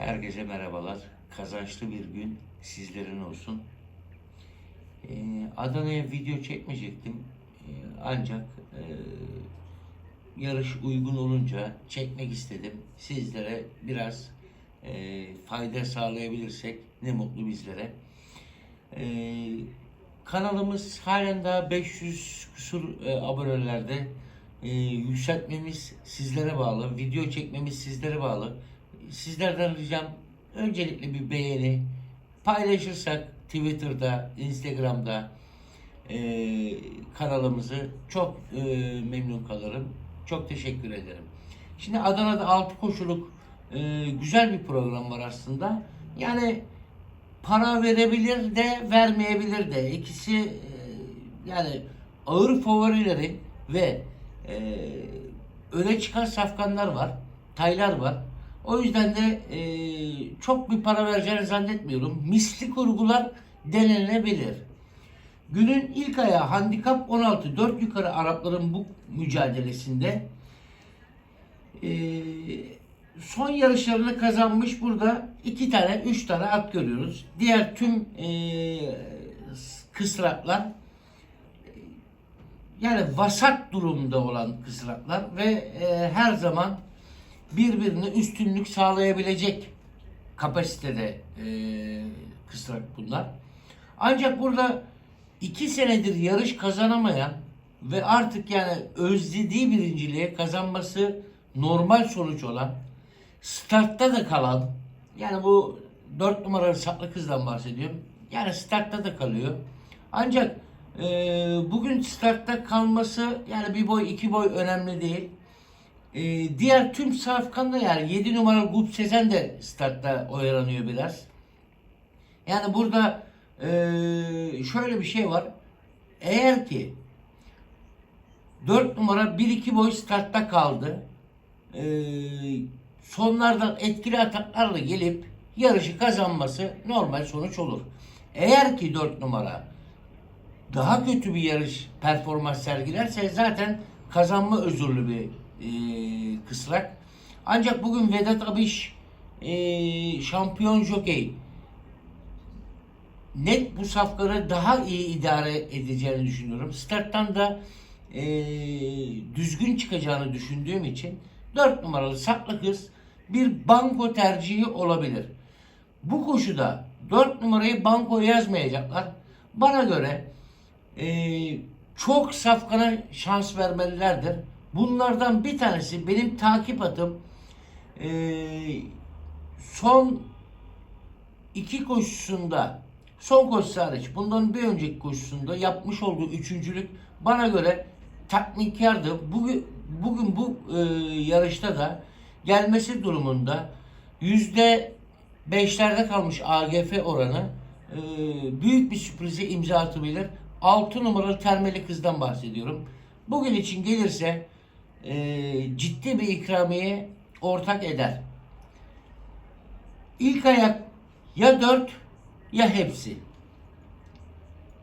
Herkese merhabalar. Kazançlı bir gün sizlerin olsun. Ee, Adana'ya video çekmeyecektim. Ee, ancak e, yarış uygun olunca çekmek istedim. Sizlere biraz e, fayda sağlayabilirsek ne mutlu bizlere. Ee, kanalımız halen daha 500 küsur e, abonelerde. Yükseltmemiz sizlere bağlı. Video çekmemiz sizlere bağlı. Sizlerden ricam öncelikle bir beğeni paylaşırsak Twitter'da, Instagram'da e, kanalımızı çok e, memnun kalırım. Çok teşekkür ederim. Şimdi Adana'da 6 koşuluk e, güzel bir program var aslında. Yani para verebilir de vermeyebilir de ikisi e, yani ağır favorileri ve e, öne çıkan safkanlar var, taylar var. O yüzden de e, çok bir para vereceğini zannetmiyorum. Misli kurgular denenebilir. Günün ilk ayağı handikap 16 4 yukarı Arapların bu mücadelesinde e, son yarışlarını kazanmış burada iki tane, üç tane at görüyoruz. Diğer tüm e, kısraklar yani vasat durumda olan kısraklar ve e, her zaman birbirine üstünlük sağlayabilecek kapasitede e, kısrak bunlar. Ancak burada iki senedir yarış kazanamayan ve artık yani özlediği birinciliğe kazanması normal sonuç olan startta da kalan yani bu dört numaralı saklı kızdan bahsediyorum. Yani startta da kalıyor. Ancak e, bugün startta kalması yani bir boy iki boy önemli değil. E, diğer tüm safkanda yani 7 numaralı Gup Sezen de startta oyalanıyor biraz. Yani burada e, şöyle bir şey var. Eğer ki 4 numara 1-2 boy startta kaldı. E, sonlardan etkili ataklarla gelip yarışı kazanması normal sonuç olur. Eğer ki 4 numara daha kötü bir yarış performans sergilerse zaten kazanma özürlü bir e, kısrak. Ancak bugün Vedat Abiş e, şampiyon jokey net bu safları daha iyi idare edeceğini düşünüyorum. Starttan da e, düzgün çıkacağını düşündüğüm için 4 numaralı saklı kız bir banko tercihi olabilir. Bu koşuda 4 numarayı banko yazmayacaklar. Bana göre e, çok safkana şans vermelilerdir. Bunlardan bir tanesi benim takip atım e, son iki koşusunda son koşusu hariç bundan bir önceki koşusunda yapmış olduğu üçüncülük bana göre tatminkardı. Bugün, bugün bu e, yarışta da gelmesi durumunda yüzde beşlerde kalmış AGF oranı e, büyük bir sürprize imza atabilir. 6 numaralı termeli kızdan bahsediyorum. Bugün için gelirse e, ciddi bir ikramiye ortak eder. İlk ayak ya 4 ya hepsi.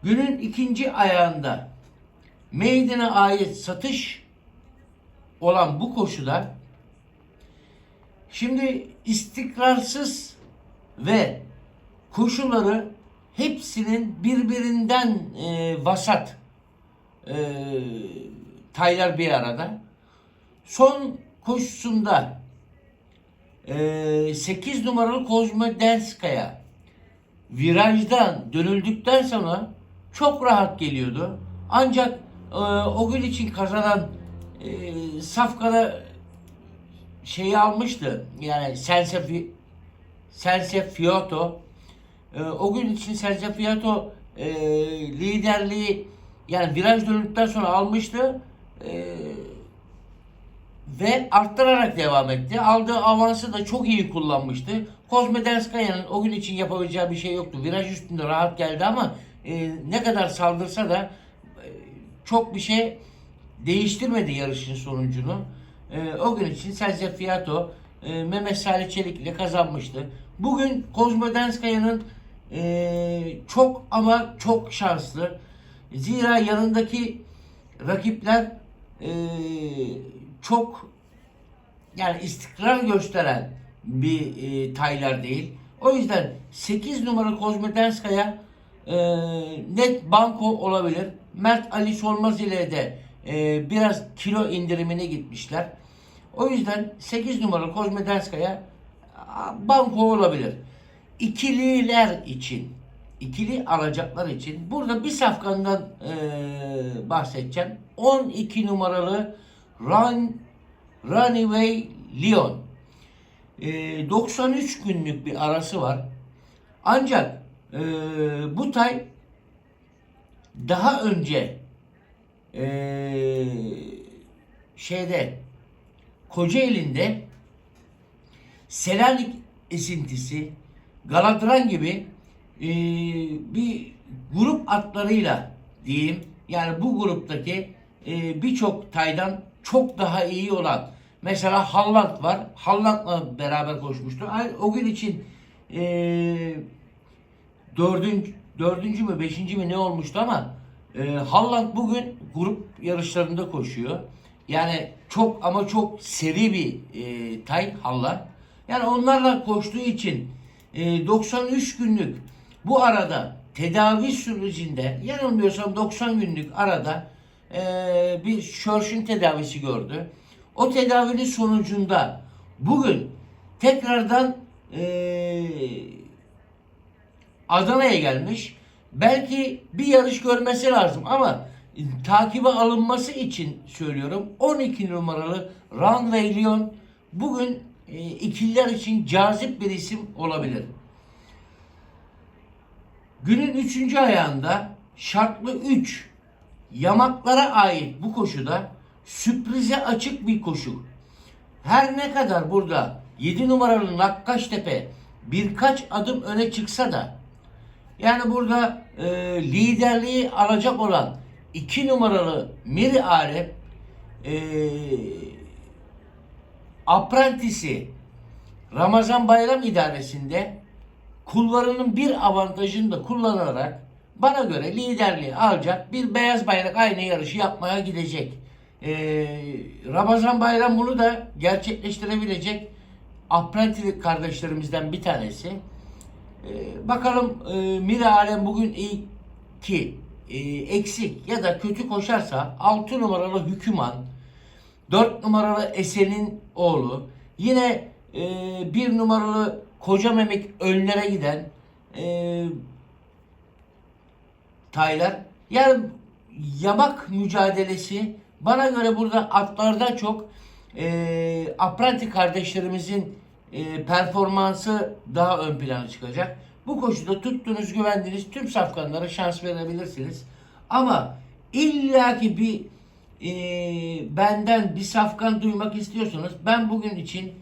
Günün ikinci ayağında meydana ait satış olan bu koşuda şimdi istikrarsız ve koşuları hepsinin birbirinden e, vasat e, taylar bir arada. Son koşusunda e, 8 numaralı Kozma Denskaya virajdan dönüldükten sonra çok rahat geliyordu. Ancak e, o gün için kazanan e, Safkan'a şeyi almıştı. Yani Sense Sense Fiato e, o gün için Sense Fiato e, liderliği yani viraj döndükten sonra almıştı. E, ve arttırarak devam etti. Aldığı avansı da çok iyi kullanmıştı. Kozme Denskaya'nın o gün için yapabileceği bir şey yoktu. Viraj üstünde rahat geldi ama e, ne kadar saldırsa da e, çok bir şey değiştirmedi yarışın sonucunu. E, o gün için Sergio Fiato e, Mehmet Salih Çelik ile kazanmıştı. Bugün Kozmo Denskaya'nın e, çok ama çok şanslı. Zira yanındaki rakipler e, çok yani istikrar gösteren bir e, taylar değil. O yüzden 8 numaralı Kozmetenskaya e, net banko olabilir. Mert Ali Solmaz ile de e, biraz kilo indirimine gitmişler. O yüzden 8 numaralı Kozmetenskaya a, banko olabilir. İkililer için, ikili alacaklar için burada bir safkandan e, bahsedeceğim. 12 numaralı Run, Runaway Leon. E, 93 günlük bir arası var. Ancak e, bu tay daha önce e, şeyde Kocaeli'nde Selanik esintisi Galadran gibi e, bir grup atlarıyla diyeyim yani bu gruptaki e, birçok taydan çok daha iyi olan mesela Halland var. Halland'la beraber koşmuştu. O gün için e, dördüncü, dördüncü mü beşinci mi ne olmuştu ama e, Halland bugün grup yarışlarında koşuyor. Yani çok ama çok seri bir e, tay Halland. Yani onlarla koştuğu için e, 93 günlük bu arada tedavi sürecinde yanılmıyorsam 90 günlük arada e, bir şörşün tedavisi gördü. O tedavinin sonucunda bugün tekrardan e, Adana'ya gelmiş. Belki bir yarış görmesi lazım ama takibe alınması için söylüyorum. 12 numaralı Runway Leon bugün e, ikililer için cazip bir isim olabilir. Günün 3. ayağında şartlı 3 yamaklara ait bu koşuda sürprize açık bir koşu. Her ne kadar burada 7 numaralı Nakkaştepe birkaç adım öne çıksa da yani burada e, liderliği alacak olan 2 numaralı Miri Alep e, aprentisi Ramazan Bayram İdaresi'nde kullarının bir avantajını da kullanarak bana göre liderliği alacak bir beyaz bayrak aynı yarışı yapmaya gidecek. Ee, Ramazan Bayram bunu da gerçekleştirebilecek Aprentilik kardeşlerimizden bir tanesi. Ee, bakalım e, Mira Alem bugün iyi ki e, eksik ya da kötü koşarsa 6 numaralı Hüküman 4 numaralı Esen'in oğlu. Yine e, numaralı Koca Memek önlere giden e, Taylar. Yani yamak mücadelesi bana göre burada atlardan çok e, apprenti kardeşlerimizin e, performansı daha ön plana çıkacak. Bu koşuda tuttuğunuz güvendiğiniz tüm safkanlara şans verebilirsiniz. Ama illaki bir e, benden bir safkan duymak istiyorsanız ben bugün için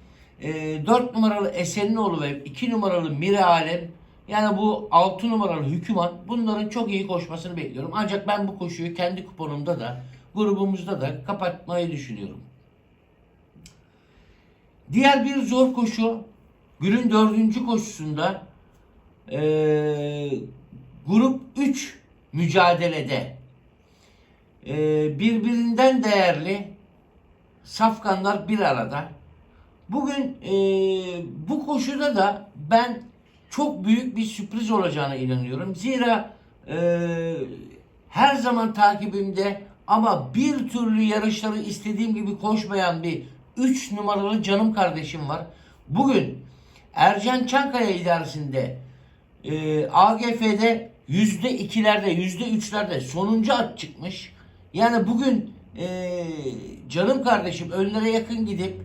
e, 4 numaralı Eseninoğlu ve 2 numaralı Mire Alem yani bu 6 numaralı Hüküman bunların çok iyi koşmasını bekliyorum. Ancak ben bu koşuyu kendi kuponumda da grubumuzda da kapatmayı düşünüyorum. Diğer bir zor koşu günün dördüncü koşusunda eee, grup 3 mücadelede eee, birbirinden değerli safkanlar bir arada. Bugün eee, bu koşuda da ben çok büyük bir sürpriz olacağına inanıyorum. Zira eee, her zaman takibimde ama bir türlü yarışları istediğim gibi koşmayan bir 3 numaralı canım kardeşim var. Bugün Ercan Çankaya idaresinde e, AGF'de yüzde ikilerde, yüzde üçlerde sonuncu at çıkmış. Yani bugün e, canım kardeşim önlere yakın gidip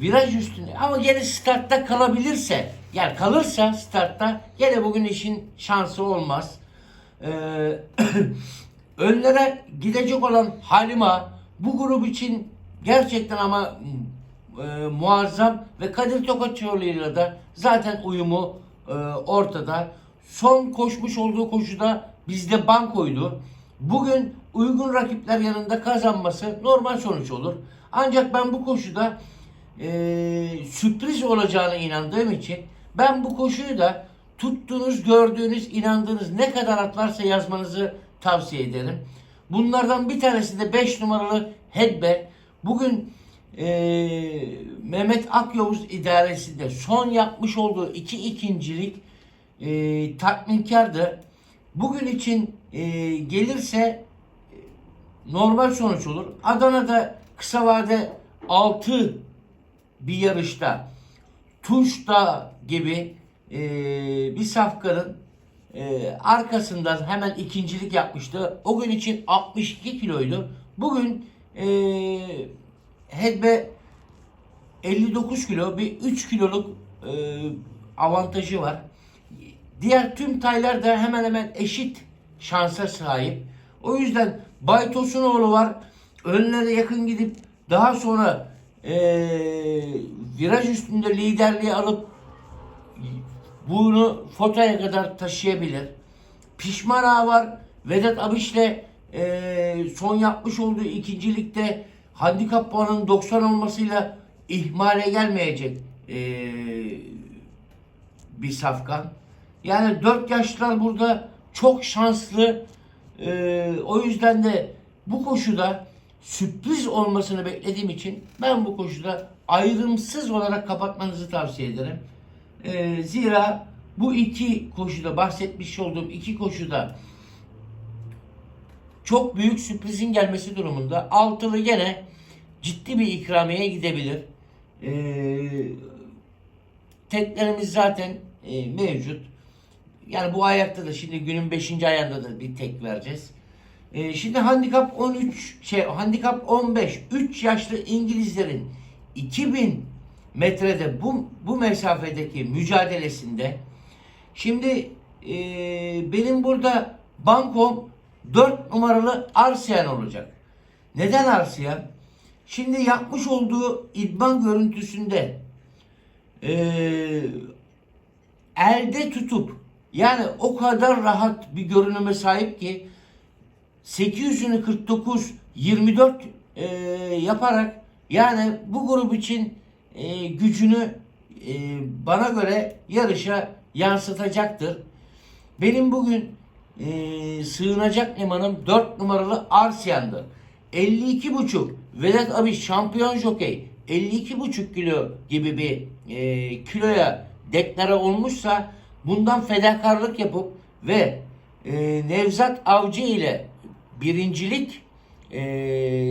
viraj üstüne ama gene startta kalabilirse yani kalırsa startta gene bugün işin şansı olmaz. E, önlere gidecek olan Halima bu grup için gerçekten ama e, muazzam ve Kadir Tokatçıoğlu'yla da zaten uyumu e, ortada. Son koşmuş olduğu koşuda bizde bankoydu. Bugün uygun rakipler yanında kazanması normal sonuç olur. Ancak ben bu koşuda e, sürpriz olacağına inandığım için ben bu koşuyu da tuttuğunuz, gördüğünüz, inandığınız ne kadar atlarsa yazmanızı tavsiye ederim. Bunlardan bir tanesi de 5 numaralı Hedberg. Bugün e, Mehmet Akyavuz idaresinde son yapmış olduğu iki ikincilik e, tatminkardı. Bugün için e, gelirse e, normal sonuç olur. Adana'da kısa vade 6 bir yarışta Tunç'ta gibi e, bir safkanın e, arkasından hemen ikincilik yapmıştı. O gün için 62 kiloydu. Bugün e, Hedbe 59 kilo bir 3 kiloluk e, avantajı var. Diğer tüm taylar da hemen hemen eşit şansa sahip. O yüzden Bay Tosunoğlu var. Önlere yakın gidip daha sonra e, viraj üstünde liderliği alıp bunu fotoya kadar taşıyabilir. Pişman Ağa var. Vedat Abiş'le e, son yapmış olduğu ikincilikte handikap puanının 90 olmasıyla ihmale gelmeyecek e, bir safkan. Yani 4 yaşlılar burada çok şanslı. E, o yüzden de bu koşuda sürpriz olmasını beklediğim için ben bu koşuda ayrımsız olarak kapatmanızı tavsiye ederim. E, zira bu iki koşuda bahsetmiş olduğum iki koşuda çok büyük sürprizin gelmesi durumunda altılı gene ciddi bir ikramiye gidebilir. E, teklerimiz zaten e, mevcut. Yani bu ayakta da şimdi günün 5. ayağında da bir tek vereceğiz. E, şimdi handikap 13 şey handikap 15 3 yaşlı İngilizlerin 2000 metrede bu bu mesafedeki mücadelesinde şimdi e, benim burada bankom 4 numaralı Arsiyan olacak. Neden Arsiyan? Şimdi yapmış olduğu idman görüntüsünde e, elde tutup yani o kadar rahat bir görünüme sahip ki 800'ünü 49 24 e, yaparak yani bu grup için e, gücünü e, bana göre yarışa yansıtacaktır. Benim bugün e, sığınacak limanım 4 numaralı Arsiyan'dı. 52,5 Vedat abi şampiyon jokey 52,5 kilo gibi bir e, kiloya deklare olmuşsa bundan fedakarlık yapıp ve e, Nevzat Avcı ile birincilik e,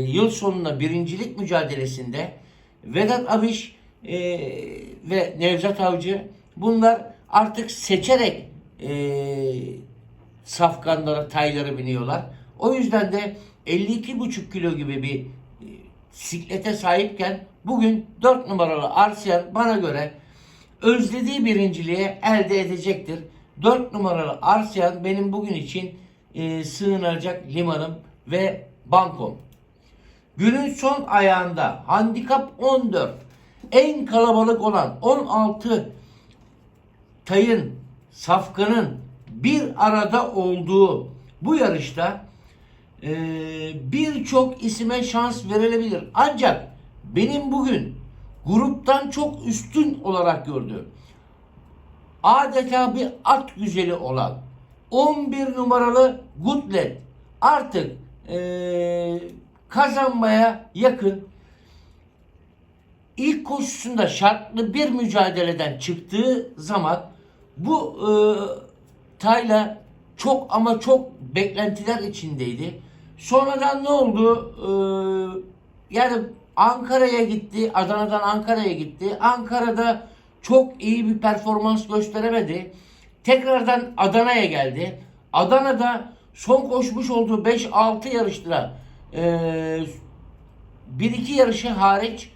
yıl sonunda birincilik mücadelesinde Vedat Abiş e, ve Nevzat Avcı bunlar artık seçerek e, safkanlara, taylara biniyorlar. O yüzden de 52,5 kilo gibi bir e, siklete sahipken bugün 4 numaralı Arsiyan bana göre özlediği birinciliğe elde edecektir. 4 numaralı Arsiyan benim bugün için e, sığınacak limanım ve bankom. Günün son ayağında handikap 14 en kalabalık olan 16 tayın safkanın bir arada olduğu bu yarışta e, birçok isime şans verilebilir. Ancak benim bugün gruptan çok üstün olarak gördüğüm adeta bir at güzeli olan 11 numaralı Gutlet artık e, kazanmaya yakın ilk koşusunda şartlı bir mücadeleden çıktığı zaman bu e, Tayla çok ama çok beklentiler içindeydi. Sonradan ne oldu? Ee, yani Ankara'ya gitti. Adana'dan Ankara'ya gitti. Ankara'da çok iyi bir performans gösteremedi. Tekrardan Adana'ya geldi. Adana'da son koşmuş olduğu 5-6 yarıştıra e, bir iki yarışı hariç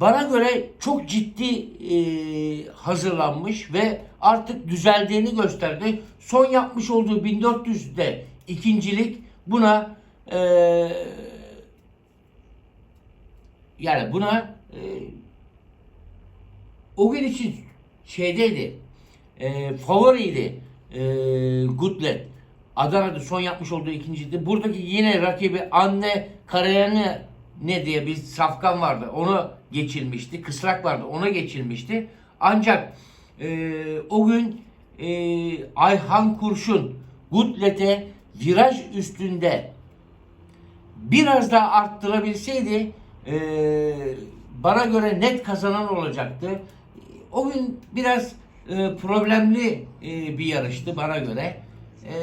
bana göre çok ciddi e, hazırlanmış ve artık düzeldiğini gösterdi. Son yapmış olduğu 1400'de ikincilik buna e, yani buna e, o gün için şeydeydi e, favoriydi e, Gutlet. Adana'da son yapmış olduğu ikinciydi. Buradaki yine rakibi Anne Karayane ne diye bir safkan vardı. Onu geçirmişti. Kısrak vardı. Ona geçirmişti. Ancak e, o gün e, Ayhan Kurşun Gutlet'e viraj üstünde biraz daha arttırabilseydi e, bana göre net kazanan olacaktı. O gün biraz e, problemli e, bir yarıştı bana göre. E,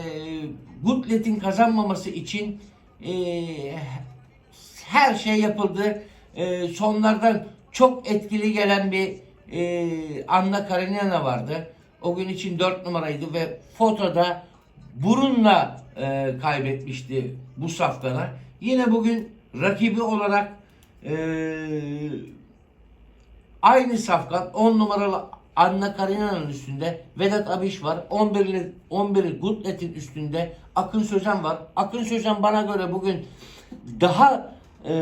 Gutlet'in kazanmaması için e, her şey yapıldı. E, sonlardan çok etkili gelen bir e, Anna Karenina vardı. O gün için 4 numaraydı ve fotoda burunla e, kaybetmişti bu safkana. Yine bugün rakibi olarak e, aynı safkan 10 numaralı Anna Karenina'nın üstünde Vedat Abiş var. 11'li 11'i Gutlet'in üstünde Akın Sözen var. Akın Sözen bana göre bugün daha e,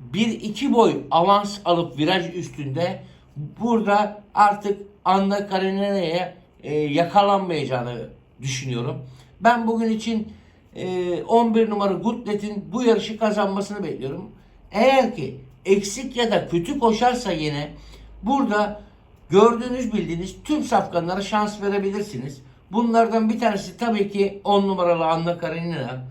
bir iki boy avans alıp viraj üstünde burada artık Anna Karenina'ya e, yakalanmayacağını düşünüyorum. Ben bugün için e, 11 numara Gutlet'in bu yarışı kazanmasını bekliyorum. Eğer ki eksik ya da kötü koşarsa yine burada gördüğünüz bildiğiniz tüm safkanlara şans verebilirsiniz. Bunlardan bir tanesi tabii ki 10 numaralı Anna Karenina.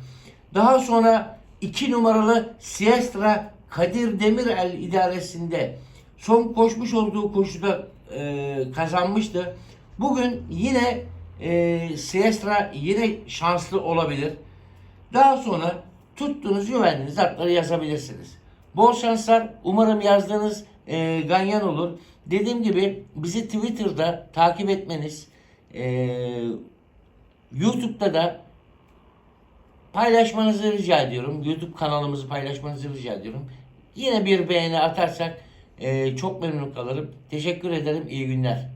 Daha sonra 2 numaralı Siestra Kadir Demirel idaresinde son koşmuş olduğu koşuda e, kazanmıştı. Bugün yine e, Siestra yine şanslı olabilir. Daha sonra tuttuğunuz güvendiğiniz atları yazabilirsiniz. Bol şanslar. Umarım yazdığınız e, ganyan olur. Dediğim gibi bizi Twitter'da takip etmeniz, e, YouTube'da da paylaşmanızı rica ediyorum. YouTube kanalımızı paylaşmanızı rica ediyorum. Yine bir beğeni atarsak e, çok memnun kalırım. Teşekkür ederim. İyi günler.